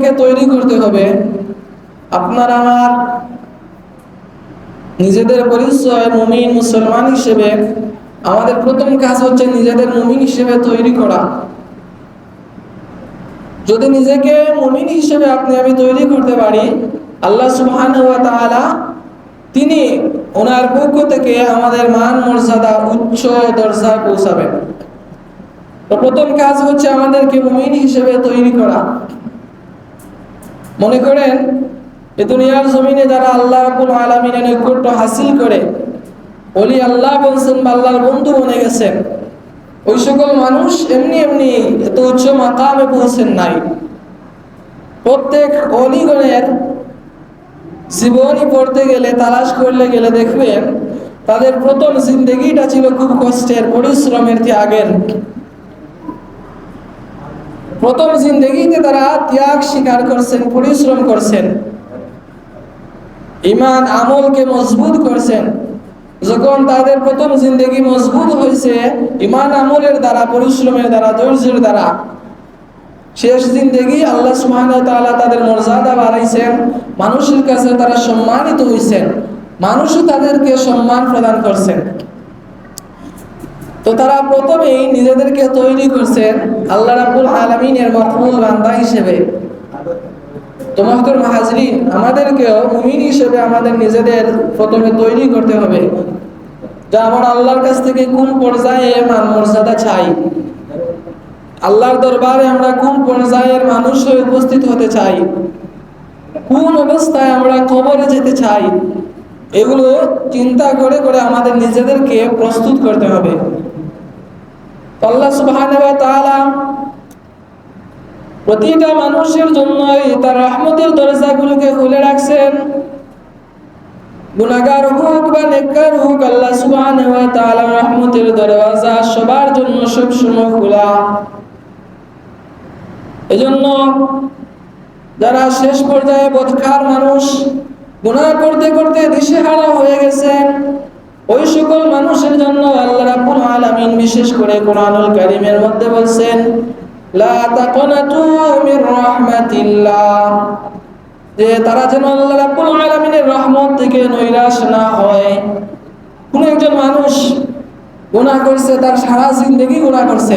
কে তৈরি করতে হবে? আপনার আমার নিজেদের পরিচয় মুমিন মুসলমান হিসেবে, আমাদের প্রথম কাজ হচ্ছে নিজেদের মুমিন হিসেবে তৈরি করা। যদি নিজেকে মুমিন হিসেবে আপনি আমি তৈরি করতে পারি, আল্লাহ তাআলা তিনি ওনার পক্ষ থেকে আমাদের মান মর্যাদা উচ্চ দরজায় পৌঁছাবেন। প্রথম কাজ হচ্ছে আমাদেরকে মুমিন হিসেবে তৈরি করা। মনে করেন, এ দুনিয়ার জমিনে যারা আল্লাহ রাব্বুল আলামিনের নৈকট্য হাসিল করে, ওলি আল্লাহ বলছেন বা আল্লাহর বন্ধু বনে গেছেন। ওই সকল মানুষ এমনি এমনি এত উচ্চ মাকামে পৌঁছেন নাই। প্রত্যেক অলিগণের জীবনী পড়তে গেলে, তালাশ করলে গেলে দেখবেন, তাদের প্রথম জিন্দগিটা ছিল খুব কষ্টের, পরিশ্রমের ত্যাগের। প্রথম জিন্দগিতে তারা ত্যাগ স্বীকার করছেন, পরিশ্রম করছেন। ইমান আমলকে মজবুত করছেন। যখন তাদের প্রথম জিন্দগি মজবুত হয়েছে, ইমান আমলের দ্বারা, পরিশ্রমের দ্বারা, ধৈর্যের দ্বারা, শেষ জিন্দগি আল্লাহ সুবহানাহু তাআলা তাদের মর্যাদা বাড়াইছেন, মানুষের কাছে তারা সম্মানিত হয়েছেন মানুষও তাদেরকে সম্মান প্রদান করছেন। তো তারা প্রথমেই নিজেদেরকে তৈরি করছেন আল্লাহ রাব্বুল আলামিনের মকবুল বান্দা হিসেবে। তো মহতরম হাজরিন আমাদেরকেও মুমিন হিসেবে আমাদের নিজেদের প্রথমে তৈরি করতে হবে। যে আমার আল্লাহর কাছ থেকে কোন পর্যায়ে মান মর্যাদা চাই? আল্লাহর দরবারে আমরা কোন পর্যায়ের মানুষ হয়ে উপস্থিত হতে চাই? কোন অবস্থায় আমরা কবরে যেতে চাই? এগুলো চিন্তা করে করে আমাদের নিজেদেরকে প্রস্তুত করতে হবে। আল্লাহ তাআলা প্রতিটা মানুষের জন্যই তার রহমতের দরজাগুলোকে খুলে রাখছেন। গুনাহগার হোক বা নেককার হোক, আল্লাহ তাআলা রহমতের দরজা সবার জন্য সব সময় খোলা। এজন্য যারা শেষ পর্যায়ে বদখার মানুষ, গুনাহ করতে করতে দিশেহারা হয়ে গেছেন ওই সকল মানুষের জন্য আল্লাহ রাব্বুল আলামিন বিশেষ করে কোরআনুল কারীমের মধ্যে বলছেন, লা তাকনাতু মির রাহমাতিল্লাহ যে তারা যেন আল্লাহ রাব্বুল আলামিনের রহমত থেকে নৈরাশ না হয়। কোন একজন মানুষ গুনাহ করছে, তার সারা জিন্দগি গুনাহ করছে।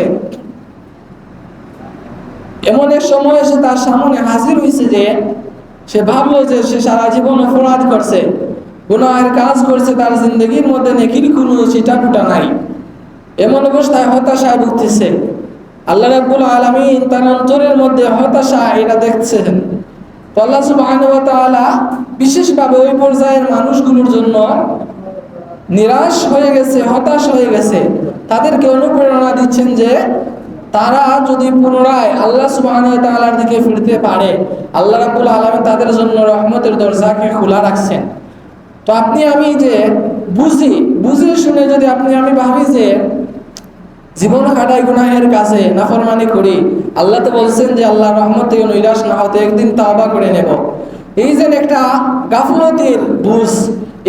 এমন এক সময় এসে তার সামনে হাজির হয়েছে যে, সে ভাবলো যে সে সারা জীবন অপরাধ করছে। গুনাহের কাজ করছে তার জিন্দগির মধ্যে নেকির কোনো চিটাপুটা নাই। এমন অবস্থায় হতাশায় ভুগতেছে। আল্লাহ রাব্বুল আলামিন তার অন্তরের মধ্যে হতাশা এটা দেখছেন। আল্লাহ সুবহানাহু ওয়া তাআলা বিশেষভাবে ওই পর্যায়ের মানুষগুলোর জন্য নিরাশ হয়ে গেছে, হতাশ হয়ে গেছে। তাদেরকে অনুপ্রেরণা দিচ্ছেন যে তারা যদি পুনরায় আল্লাহ তাআলার দিকে ফিরতে পারে, আল্লাহ রাব্বুল আলামিন তাদের জন্য রহমতের দরজাকে খোলা রাখছেন। তো আপনি আমি যে বুঝি, বুঝে শুনে যদি আপনি আমি ভাবি যে জীবন কাটাই গুনাহের কাছে নাফরমানি করি, আল্লাহ তো বলছেন যে আল্লাহ রহমত থেকে নৈরাশ না হতে একদিন তাওবা করে নেব। এই যে একটা গাফলতির বুঝ,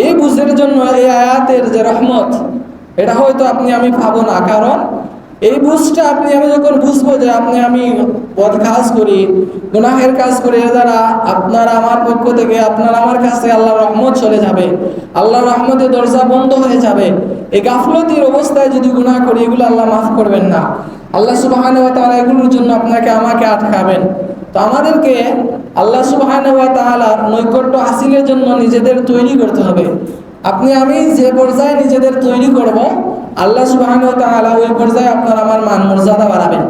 এই বুঝের জন্য এই আয়াতের যে রহমত, এটা হয়তো আপনি আমি পাবো না। কারণ এই বুঝটা আপনি, আমি যখন বুঝব যে আপনি, আমি বদ কাজ করি, গুনাহের কাজ করে, এর দ্বারা আপনার আমার পক্ষ থেকে, আপনার আমার কাছ আল্লাহ রহমত চলে যাবে আল্লাহ রহমতের দরজা বন্ধ হয়ে যাবে। এই গাফলতির অবস্থায় যদি গুনাহ করি, এগুলো আল্লাহ মাফ করবেন না। আল্লাহ সুবহানাহু ওয়া তাআলা এগুলোর জন্য আপনাকে আমাকে আটকাবেন। তো আমাদেরকে আল্লাহ সুবহানাহু ওয়া তাআলার নৈকট্য হাসিলের জন্য নিজেদের তৈরি করতে হবে। আপনি, আমি যে পর্যায়ে নিজেদের তৈরি করব আল্লাহ সুবাহ ওই পর্যায়ে আপনার আমার মান মর্যাদা বাড়াবেন।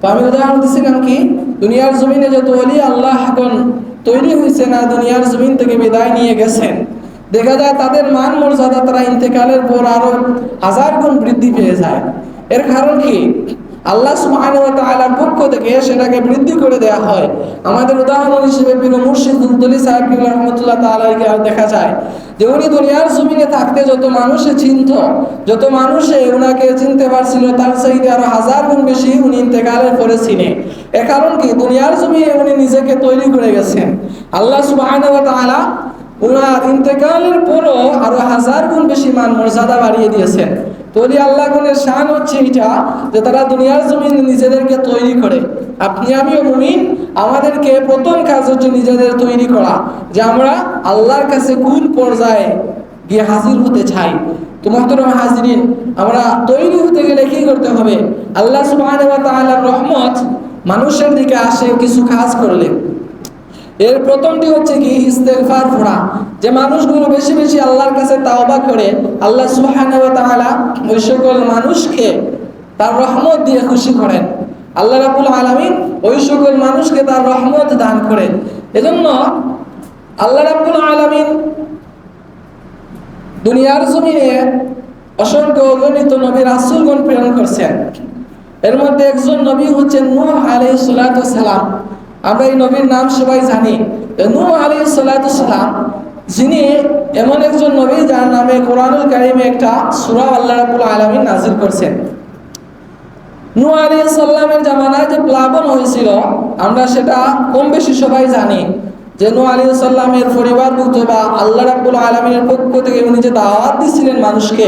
তো আমি উদাহরণ দিচ্ছিলাম কি, দুনিয়ার জমিনে যত অলি আল্লাহ এখন তৈরি হয়েছে না দুনিয়ার জমিন থেকে বিদায় নিয়ে গেছেন, দেখা যায় তাদের মান মর্যাদা তারা ইন্তেকালের পর আরও হাজার গুণ বৃদ্ধি পেয়ে যায়। এর কারণ কি? আল্লাহ তাআলার পক্ষ থেকে সেটাকে বৃদ্ধি করে দেয়া হয়। আমাদের উদাহরণ হিসেবে পীর মুর্শিদ দুলতলি সাহেব রহমতুল্লাহ তাআলাকে দেখা যায় যে উনি দুনিয়ার জমিনে থাকতে যত মানুষে চিনত, যত মানুষে উনাকে চিনতে পারছিল, তার চাইতে আরও হাজার গুণ বেশি উনি ইন্তেকালের পরে চিনে। এ কারণ কি? দুনিয়ার জমিনে উনি নিজেকে তৈরি করে গেছেন। আল্লাহ তাআলা উনার ইন্তেকালের পরও আরও হাজার গুণ বেশি মান মর্যাদা বাড়িয়ে দিয়েছেন। তৈরি আল্লাহ গুণের শান হচ্ছে এটা যে তারা দুনিয়ার জমিন নিজেদেরকে তৈরি করে। আপনি আমিও মুমিন, আমাদেরকে প্রথম কাজ হচ্ছে নিজেদের তৈরি করা, যে আমরা আল্লাহর কাছে কোন পর্যায়ে গিয়ে হাজির হতে চাই। তোমার তো মহতরম হাজিরিন, আমরা তৈরি হতে গেলে কি করতে হবে? আল্লাহ তাআলার রহমত মানুষের দিকে আসে কিছু কাজ করলে। এর প্রথমটি হচ্ছে কি ইস্তেগফার পড়া। যে মানুষগুলো বেশি বেশি আল্লাহর কাছে তাওবা করে, আল্লাহ সুবহানাহু ওই সকল মানুষকে তার রহমত দিয়ে খুশি করেন। আল্লাহ রাব্বুল আলামিন ওই সকল মানুষকে তার রহমত দান করেন। এজন্য আল্লাহ রাব্বুল আলামিন দুনিয়ার জমিনে অসংখ্য অগণিত নবী রাসূলগণ প্রেরণ করছেন। এর মধ্যে একজন নবী হচ্ছেন নূহ আলাইহিস সালাম। আমরা এই নবীর নাম সবাই জানি। নূহ আলাইহিস সালাতু সালাম, যিনি এমন একজন নবী যার নামে কোরআনুল কারিমে একটা সুরা আল্লাহ রাব্বুল আলামিন নাযিল করছেন। নূহ আলাইহিস সালামের জামানায় যে প্লাবন হয়েছিল, আমরা সেটা কম বেশি সবাই জানি যে নূহ আলাইহিস সালামের পরিবারভুক্ত বা আল্লাহ রাব্বুল আলামিনের পক্ষ থেকে উনি যে দাওয়াত দিছিলেন মানুষকে,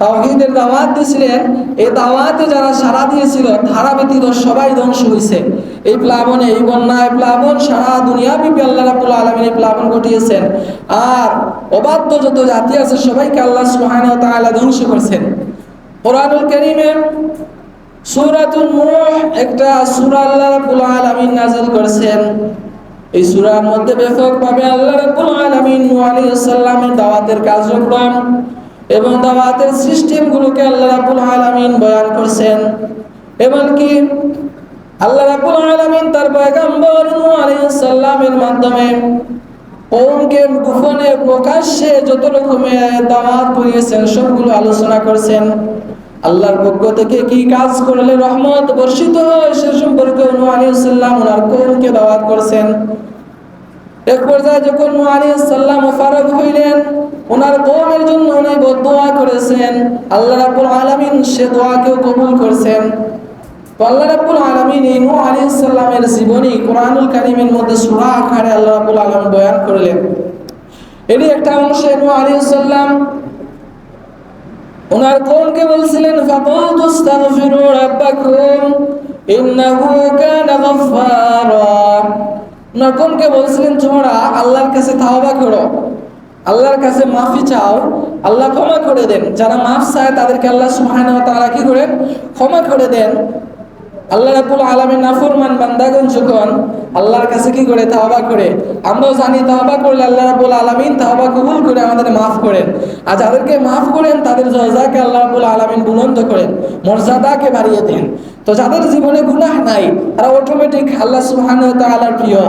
তাওহীদের দাওয়াত দিয়েছিলেন এই দাওয়াতে যারা সারা দিয়েছিল তারা ব্যতীত সবাই ধ্বংস হয়েছে এই প্লাবনে, এই বন্যায় প্লাবন, সারা দুনিয়া বিপি আল্লাহ রাব্বুল আলামিন এই প্লাবন ঘটিয়েছেন। আর অবাধ্য যত জাতি আছে, সবাইকে আল্লাহ ওয়া তাআলা ধ্বংস করছেন। কোরআনুল কারীমে সূরাতুন নূহ একটা সূরা আল্লাহ রাব্বুল আলামিন নাযিল করেছেন। এই সূরার মধ্যে ব্যাপকভাবে আল্লাহ রাব্বুল আলামিন নূহ আলাইহিস সালামের দাওয়াতের কার্যক্রম এবং দাওয়াতের সিস্টেমগুলোকে আল্লাহ রাব্বুল আলামিন বয়ান করছেন। এমনকি আল্লাহ রাব্বুল আলামিন তার পয়গম্বর নূহ আলাইহিস সালামের মাধ্যমে কৌমকে গোপনে প্রকাশ্যে যত রকমের দাওয়াত করিয়েছেন সবগুলো আলোচনা করছেন। আল্লাহর পক্ষ থেকে কি কাজ করলে রহমত বর্ষিত হয় সে সম্পর্কে নূহ আলাইহিস সালাম ওনার কৌমকে দাওয়াত করছেন। এক পর্যায়ে যখন নূহ আলাইহিস সালাম ফারাগ হইলেন, ওনার কওমের জন্য উনি বদদোয়া করেছেন। আল্লাহ রাব্বুল আলামিন সে দোয়াকেও কবুল করেছেন। জীবনী মধ্যে বয়ান করলেন। এরই একটা অংশে ওনার কওমকে বলছিলেন বলছিলেন, তোমরা আল্লাহর কাছে তাওবা করো, আল্লাহর কাছে মাফি চাও, আল্লাহ ক্ষমা করে দেন। যারা মাফ চায় তাদেরকে আল্লাহ সুবহানাহু ওয়া তাআলা কি করেন? ক্ষমা করে দেন। আল্লাহ রাবুল আলামিন নাফরমান বান্দাগন যখন আল্লাহর কাছে কি করে? তাহবা করে। আমরাও জানি তাহবা করলে আল্লাহ রাবুল আলমিন তাহবা কবুল করে আমাদের মাফ করেন। আর যাদেরকে মাফ করেন, তাদের জজাকে আল্লাহ রাবুল আলমিন বুলন্দ করেন। মর্যাদাকে বাড়িয়ে দেন। তো যাদের জীবনে গুনাহ নাই, তারা অটোমেটিক আল্লাহ সুহান ওয়া তাআলার প্রিয়।